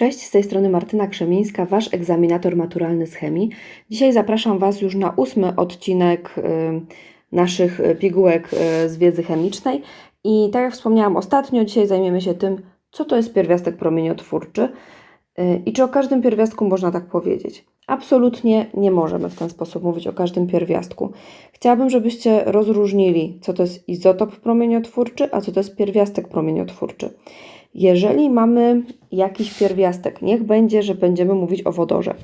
Cześć, z tej strony Martyna Krzemińska, Wasz egzaminator maturalny z chemii. Dzisiaj zapraszam Was już na ósmy odcinek y, naszych y, pigułek y, z wiedzy chemicznej. I tak jak wspomniałam ostatnio, dzisiaj zajmiemy się tym, co to jest pierwiastek promieniotwórczy i czy o każdym pierwiastku można tak powiedzieć. Absolutnie nie możemy w ten sposób mówić o każdym pierwiastku. Chciałabym, żebyście rozróżnili, co to jest izotop promieniotwórczy, a co to jest pierwiastek promieniotwórczy. Jeżeli mamy jakiś pierwiastek, niech będzie, że będziemy mówić o wodorze.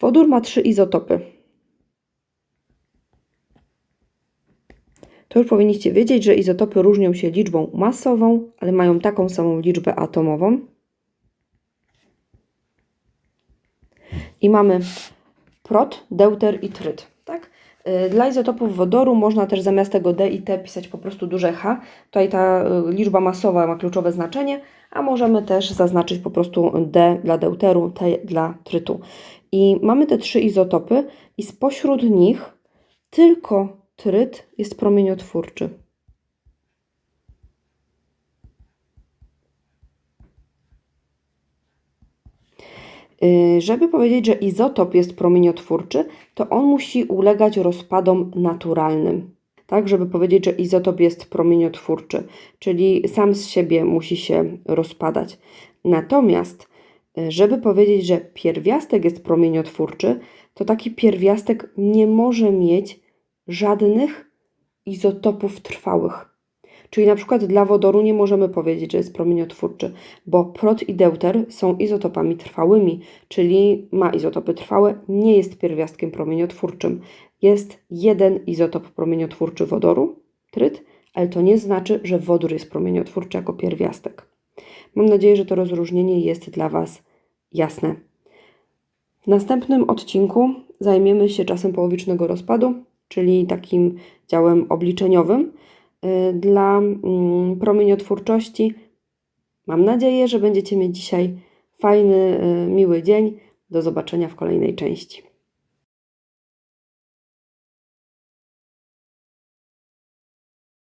Wodór ma trzy izotopy. To już powinniście wiedzieć, że izotopy różnią się liczbą masową, ale mają taką samą liczbę atomową. I mamy prot, deuter i tryt. Tak? Y, Dla izotopów wodoru można też zamiast tego D i T pisać po prostu duże H. Tutaj ta y, liczba masowa ma kluczowe znaczenie, a możemy też zaznaczyć po prostu D dla deuteru, T dla trytu. I mamy te trzy izotopy i spośród nich tylko tryt jest promieniotwórczy. Żeby powiedzieć, że izotop jest promieniotwórczy, to on musi ulegać rozpadom naturalnym. Tak, żeby powiedzieć, że izotop jest promieniotwórczy, czyli sam z siebie musi się rozpadać. Natomiast, y, żeby powiedzieć, że pierwiastek jest promieniotwórczy, to taki pierwiastek nie może mieć żadnych izotopów trwałych. Czyli na przykład dla wodoru nie możemy powiedzieć, że jest promieniotwórczy, bo prot i deuter są izotopami trwałymi, czyli ma izotopy trwałe, nie jest pierwiastkiem promieniotwórczym. Jest jeden izotop promieniotwórczy wodoru, tryt, ale to nie znaczy, że wodór jest promieniotwórczy jako pierwiastek. Mam nadzieję, że to rozróżnienie jest dla Was jasne. W następnym odcinku zajmiemy się czasem połowicznego rozpadu, czyli takim działem obliczeniowym dla mm, promieniotwórczości. Mam nadzieję, że będziecie mieć dzisiaj fajny, y, miły dzień. Do zobaczenia w kolejnej części.